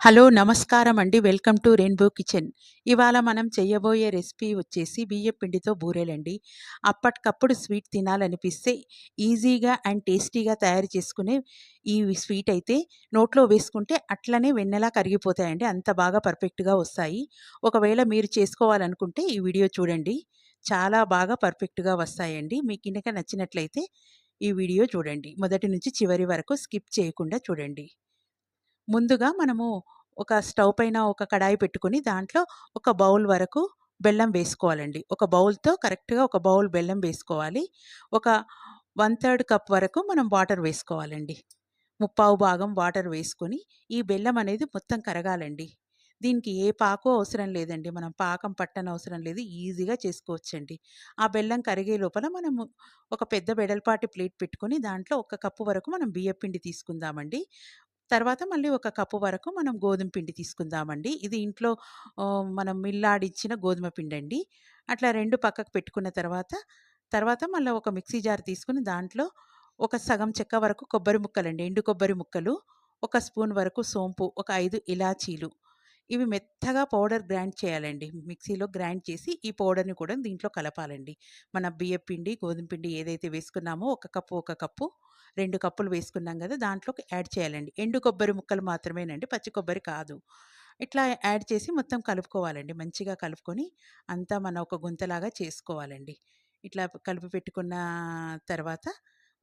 Hello నమస్కారం అండి. Welcome to rainbow kitchen. ఇవాళ మనం చేయబోయే రెసిపీ వచ్చేసి బియ్యం పిండితో బూరెలండి. అప్పటికప్పుడు స్వీట్ తినాలనిపిస్తే ఈజీగా అండ్ టేస్టీగా తయారు చేసుకునే ఈ స్వీట్ అయితే నోట్లో వేసుకుంటే అట్లనే వెన్నెలా కరిగిపోతాయండి. అంత బాగా పర్ఫెక్ట్గా వస్తాయి. ఒకవేళ మీరు చేసుకోవాలనుకుంటే ఈ వీడియో చూడండి. చాలా బాగా పర్ఫెక్ట్గా వస్తాయండి. మీకు ఇనక నచ్చినట్లయితే ఈ వీడియో చూడండి. మొదటి నుంచి చివరి వరకు స్కిప్ చేయకుండా చూడండి. ముందుగా మనము ఒక స్టవ్ పైన ఒక కడాయి పెట్టుకొని దాంట్లో ఒక బౌల్ వరకు బెల్లం వేసుకోవాలండి. ఒక బౌల్తో కరెక్ట్గా ఒక బౌల్ బెల్లం వేసుకోవాలి. ఒక వన్ థర్డ్ కప్ వరకు మనం వాటర్ వేసుకోవాలండి. ముప్పావు భాగం వాటర్ వేసుకొని ఈ బెల్లం అనేది మొత్తం కరగాలండి. దీనికి ఏ పాకు అవసరం లేదండి. మనం పాకం పట్టన అవసరం లేదు. ఈజీగా చేసుకోవచ్చండి. ఆ బెల్లం కరిగే లోపల మనము ఒక పెద్ద బెడల్పాటి ప్లేట్ పెట్టుకొని దాంట్లో ఒక కప్పు వరకు మనం బియ్యపిండి తీసుకుందామండి. తర్వాత మళ్ళీ ఒక కప్పు వరకు మనం గోధుమ పిండి తీసుకుందామండి. ఇది ఇంట్లో మనం మిల్లాడిచ్చిన గోధుమ పిండి అండి అట్లా రెండు పక్కకు పెట్టుకున్న తర్వాత తర్వాత మళ్ళీ ఒక మిక్సీ జార్ తీసుకుని దాంట్లో ఒక సగం చెక్క వరకు కొబ్బరి ముక్కలండి. ఎండు కొబ్బరి ముక్కలు ఒక స్పూన్ వరకు సోంపు ఒక ఐదు ఇలాచీలు ఇవి మెత్తగా పౌడర్ గ్రైండ్ చేయాలండి. మిక్సీలో గ్రైండ్ చేసి ఈ పౌడర్ని కూడా దీంట్లో కలపాలండి. మన బియ్యం పిండి గోధుమ పిండి ఏదైతే వేసుకున్నామో ఒక కప్పు ఒక కప్పు రెండు కప్పులు వేసుకున్నాం కదా! దాంట్లోకి యాడ్ చేయాలండి. ఎండు కొబ్బరి ముక్కలు మాత్రమేనండి పచ్చి కొబ్బరి కాదు. ఇట్లా యాడ్ చేసి మొత్తం కలుపుకోవాలండి. మంచిగా కలుపుకొని అంతా మన ఒక గుంతలాగా చేసుకోవాలండి. ఇట్లా కలిపి పెట్టుకున్న తర్వాత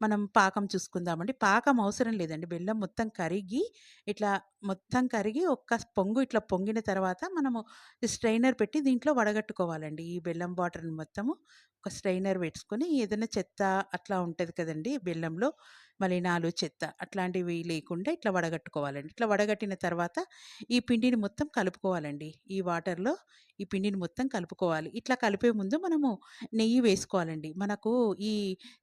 మనం పాకం చూసుకుందామండి. పాకం అవసరం లేదండి. బెల్లం మొత్తం కరిగి ఇట్లా మొత్తం కరిగి ఒక్క పొంగు ఇట్లా పొంగిన తర్వాత మనము స్ట్రైనర్ పెట్టి దీంట్లో వడగట్టుకోవాలండి. ఈ బెల్లం వాటర్ని మొత్తము ఒక స్ట్రైనర్ పెట్టుకొని ఏదైనా చెత్త అట్లా ఉంటుంది కదండి బెల్లంలో. మలినాలు చెత్త అట్లాంటివి లేకుండా ఇట్లా వడగట్టుకోవాలండి. ఇట్లా వడగట్టిన తర్వాత ఈ పిండిని మొత్తం కలుపుకోవాలండి. ఈ వాటర్లో ఈ పిండిని మొత్తం కలుపుకోవాలి. ఇట్లా కలిపే ముందు మనము నెయ్యి వేసుకోవాలండి. మనకు ఈ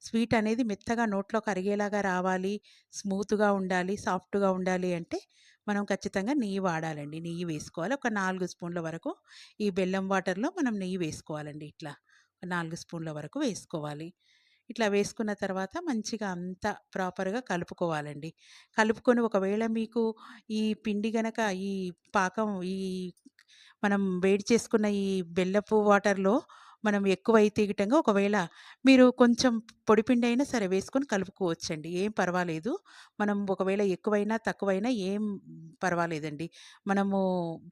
స్వీట్ అనేది మెత్తగా నోట్లో కరిగేలాగా రావాలి స్మూత్గా ఉండాలి సాఫ్ట్గా ఉండాలి అంటే మనం ఖచ్చితంగా నెయ్యి వాడాలండి. నెయ్యి వేసుకోవాలి. ఒక నాలుగు స్పూన్ల వరకు ఈ బెల్లం వాటర్లో మనం నెయ్యి వేసుకోవాలండి. ఇట్లా నాలుగు స్పూన్ల వరకు వేసుకోవాలి. ఇట్లా వేసుకున్న తర్వాత మంచిగా అంతా ప్రాపర్గా కలుపుకోవాలండి. కలుపుకొని ఒకవేళ మీకు ఈ పిండి గనక ఈ పాకం ఈ మనం వేడి చేసుకున్న ఈ బెల్లపు వాటర్లో మనం ఎక్కువైతే గిటంగా ఒకవేళ మీరు కొంచెం పొడిపిండి అయినా సరే వేసుకొని కలుపుకోవచ్చండి. ఏం పర్వాలేదు. మనం ఒకవేళ ఎక్కువైనా తక్కువైనా ఏం పర్వాలేదండి. మనము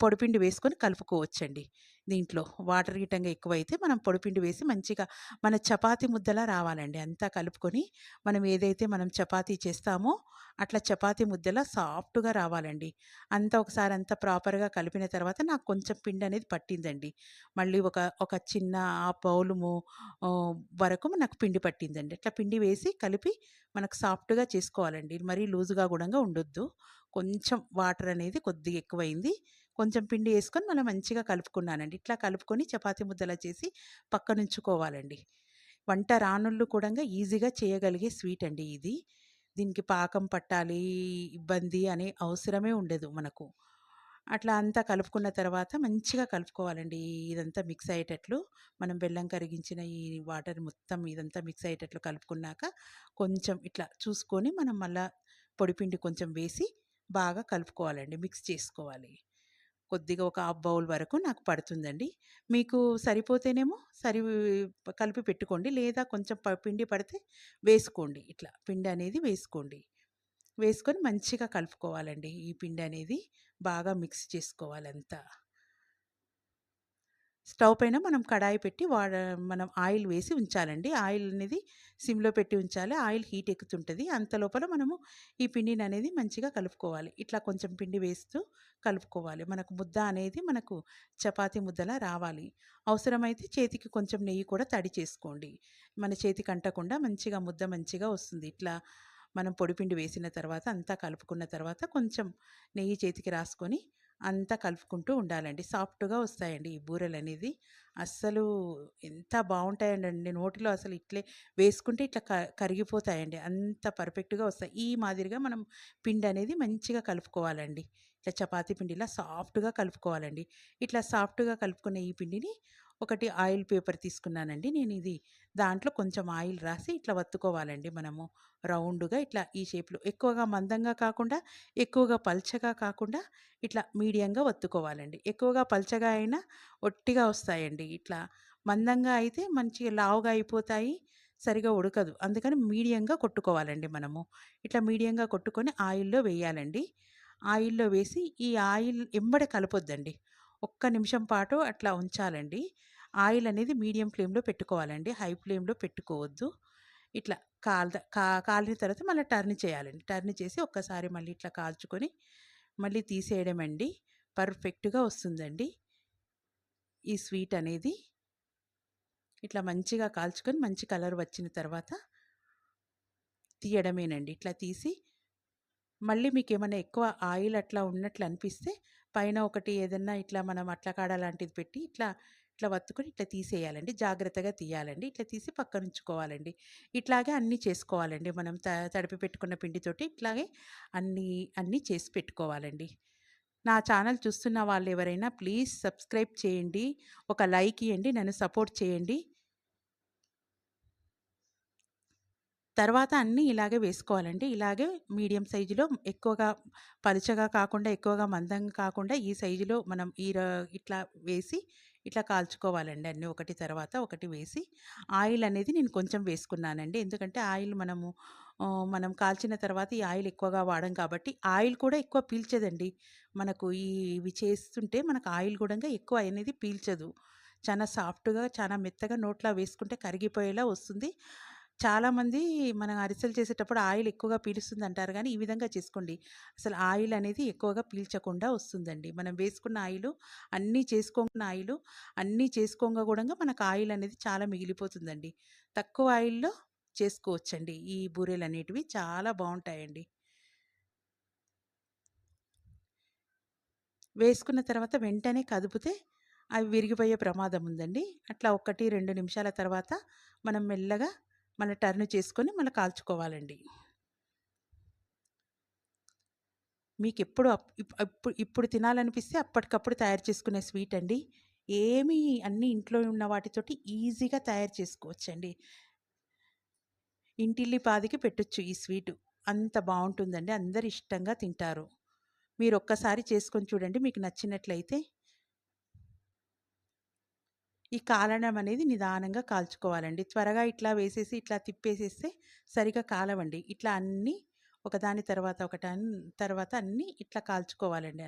పొడిపిండి వేసుకొని కలుపుకోవచ్చండి. దీంట్లో వాటర్ గిటంగా ఎక్కువైతే మనం పొడిపిండి వేసి మంచిగా మన చపాతీ ముద్దలా రావాలండి. అంతా కలుపుకొని మనం ఏదైతే మనం చపాతీ చేస్తామో అట్లా చపాతీ ముద్దలా సాఫ్ట్గా రావాలండి. అంతా ఒకసారి అంతా ప్రాపర్గా కలిపిన తర్వాత నాకు కొంచెం పిండి అనేది పట్టిందండి. మళ్ళీ ఒక ఒక చిన్న ఆ పౌలుము వరకు నాకు పిండి పట్టిందండి. అట్లా పిండి వేసి కలిపి మనకు సాఫ్ట్గా చేసుకోవాలండి. మరీ లూజుగా కూడా ఉండొద్దు. కొంచెం వాటర్ అనేది కొద్దిగా ఎక్కువైంది. కొంచెం పిండి వేసుకొని మళ్ళీ మంచిగా కలుపుకున్నానండి. ఇట్లా కలుపుకొని చపాతీ ముద్దలా చేసి పక్కనుంచుకోవాలండి. వంట రానుళ్ళు కూడా ఈజీగా చేయగలిగే స్వీట్ అండి ఇది. దీనికి పాకం పట్టాలి ఇబ్బంది అనే అవసరమే ఉండదు మనకు. అట్లా అంతా కలుపుకున్న తర్వాత మంచిగా కలుపుకోవాలండి. ఇదంతా మిక్స్ అయ్యేటట్లు మనం బెల్లం కరిగించిన ఈ వాటర్ మొత్తం ఇదంతా మిక్స్ అయ్యేటట్లు కలుపుకున్నాక కొంచెం ఇట్లా చూసుకొని మనం మళ్ళీ పొడిపిండి కొంచెం వేసి బాగా కలుపుకోవాలండి. మిక్స్ చేసుకోవాలి. కొద్దిగా ఒక హాఫ్ బౌల్ వరకు నాకు పడుతుందండి. మీకు సరిపోతేనేమో సరి కలిపి పెట్టుకోండి. లేదా కొంచెం పిండి పడితే వేసుకోండి. ఇట్లా పిండి అనేది వేసుకోండి. వేసుకొని మంచిగా కలుపుకోవాలండి. ఈ పిండి అనేది బాగా మిక్స్ చేసుకోవాలంతా. స్టవ్ పైన మనం కడాయి పెట్టి వాడ మనం ఆయిల్ వేసి ఉంచాలండి. ఆయిల్ అనేది సిమ్లో పెట్టి ఉంచాలి. ఆయిల్ హీట్ ఎక్కుతుంటుంది. అంత లోపల మనము ఈ పిండిని అనేది మంచిగా కలుపుకోవాలి. ఇట్లా కొంచెం పిండి వేస్తూ కలుపుకోవాలి. మనకు ముద్ద అనేది మనకు చపాతి ముద్దలా రావాలి. అవసరమైతే చేతికి కొంచెం నెయ్యి కూడా తడి చేసుకోండి. మన చేతికి అంటకుండా మంచిగా ముద్ద మంచిగా వస్తుంది. ఇట్లా మనం పొడిపిండి వేసిన తర్వాత అంతా కలుపుకున్న తర్వాత కొంచెం నెయ్యి చేతికి రాసుకొని అంతా కలుపుకుంటూ ఉండాలండి. సాఫ్ట్గా వస్తాయండి ఈ బూరెలు అనేది అస్సలు ఎంత బాగుంటాయండి నోటిలో అసలు ఇట్లే వేసుకుంటే ఇట్లా కరిగిపోతాయండి. అంత పర్ఫెక్ట్గా వస్తాయి. ఈ మాదిరిగా మనం పిండి అనేది మంచిగా కలుపుకోవాలండి. ఇట్లా చపాతీ పిండిలా సాఫ్ట్గా కలుపుకోవాలండి. ఇట్లా సాఫ్ట్గా కలుపుకున్న ఈ పిండిని ఒకటి ఆయిల్ పేపర్ తీసుకున్నానండి. నేను ఇది దాంట్లో కొంచెం ఆయిల్ రాసి ఇట్లా వత్తుకోవాలండి మనము. రౌండ్గా ఇట్లా ఈ షేప్లో. ఎక్కువగా మందంగా కాకుండా ఎక్కువగా పల్చగా కాకుండా ఇట్లా మీడియంగా వత్తుకోవాలండి. ఎక్కువగా పల్చగా అయినా ఒట్టిగా వస్తాయండి. ఇట్లా మందంగా అయితే మంచిగా లావుగా అయిపోతాయి సరిగా ఉడకదు. అందుకని మీడియంగా కొట్టుకోవాలండి మనము. ఇట్లా మీడియంగా కొట్టుకొని ఆయిల్లో వేయాలండి. ఆయిల్లో వేసి ఈ ఆయిల్ ఎంబడ కలపొద్దండి. ఒక్క నిమిషం పాటు అట్లా ఉంచాలండి. ఆయిల్ అనేది మీడియం ఫ్లేమ్లో పెట్టుకోవాలండి. హై ఫ్లేమ్లో పెట్టుకోవద్దు. ఇట్లా కాల్ కా కాలిన తర్వాత మళ్ళీ టర్న్ చేయాలండి. టర్న్ చేసి ఒక్కసారి మళ్ళీ ఇట్లా కాల్చుకొని మళ్ళీ తీసేయడం అండి పర్ఫెక్ట్గా వస్తుందండి. ఈ స్వీట్ అనేది. ఇట్లా మంచిగా కాల్చుకొని మంచి కలర్ వచ్చిన తర్వాత తీయడమేనండి. ఇట్లా తీసి మళ్ళీ మీకు ఏమైనా ఎక్కువ ఆయిల్ అట్లా ఉన్నట్లు అనిపిస్తే పైన ఒకటి ఏదన్నా ఇట్లా మనం అట్లా కాడ లాంటిది పెట్టి ఇట్లా ఇట్లా వత్తుకొని ఇట్లా తీసేయాలండి. జాగ్రత్తగా తీయాలండి. ఇట్లా తీసి పక్కన ఉంచుకోవాలండి ఇట్లాగే అన్నీ చేసుకోవాలండి. మనం త తడిపి పెట్టుకున్న పిండితోటి ఇట్లాగే అన్నీ అన్నీ చేసి పెట్టుకోవాలండి. నా ఛానల్ చూస్తున్న వాళ్ళు ఎవరైనా ప్లీజ్ సబ్స్క్రైబ్ చేయండి. ఒక లైక్ ఇవ్వండి నన్ను సపోర్ట్ చేయండి. తర్వాత అన్నీ ఇలాగే వేసుకోవాలండి. ఇలాగే మీడియం సైజులో ఎక్కువగా పలుచగా కాకుండా ఎక్కువగా మందంగా కాకుండా ఈ సైజులో మనం ఈ ఇట్లా వేసి ఇట్లా కాల్చుకోవాలండి అన్నీ ఒకటి తర్వాత ఒకటి వేసి. ఆయిల్ అనేది నేను కొంచెం వేసుకున్నానండి. ఎందుకంటే ఆయిల్ మనము మనం కాల్చిన తర్వాత ఈ ఆయిల్ ఎక్కువగా వాడం కాబట్టి ఆయిల్ కూడా ఎక్కువ పీల్చదండి. మనకు ఈ ఇవి చేస్తుంటే మనకు ఆయిల్ కూడా ఎక్కువ అనేది పీల్చదు. చాలా సాఫ్ట్గా చాలా మెత్తగా నోట్లో వేసుకుంటే కరిగిపోయేలా వస్తుంది. చాలామంది మనం అరిసెలు చేసేటప్పుడు ఆయిల్ ఎక్కువగా పీలుస్తుంది అంటారు కానీ ఈ విధంగా చేసుకోండి. అసలు ఆయిల్ అనేది ఎక్కువగా పీల్చకుండా వస్తుందండి. మనం వేసుకున్న ఆయిల్ అన్నీ చేసుకున్న ఆయిల్ అన్నీ చేసుకోగా కూడా మనకు ఆయిల్ అనేది చాలా మిగిలిపోతుందండి. తక్కువ ఆయిల్లో చేసుకోవచ్చండి. ఈ బూరెలు అనేటివి చాలా బాగుంటాయండి వేసుకున్న తర్వాత వెంటనే కదిపితే అవి విరిగిపోయే ప్రమాదం ఉందండి. అట్లా ఒకటి రెండు నిమిషాల తర్వాత మనం మెల్లగా మళ్ళీ టర్న్ చేసుకొని మళ్ళీ కాల్చుకోవాలండి. మీకు ఎప్పుడు ఇప్పుడు ఇప్పుడు తినాలనిపిస్తే అప్పటికప్పుడు తయారు చేసుకునే స్వీట్ అండి. ఏమి అన్ని ఇంట్లో ఉన్న వాటితోటి ఈజీగా తయారు చేసుకోవచ్చండి. ఇంటిల్లి పాదికి పెట్టొచ్చు ఈ స్వీటు. అంత బాగుంటుందండి. అందరు ఇష్టంగా తింటారు. మీరు ఒక్కసారి చేసుకొని చూడండి. మీకు నచ్చినట్లయితే ఈ కాలడం అనేది నిదానంగా కాల్చుకోవాలండి. త్వరగా ఇట్లా వేసేసి ఇట్లా తిప్పేసేస్తే సరిగా కాలవండి. ఇట్లా అన్నీ ఒకదాని తర్వాత ఒకటి తర్వాత అన్నీ ఇట్లా కాల్చుకోవాలండి.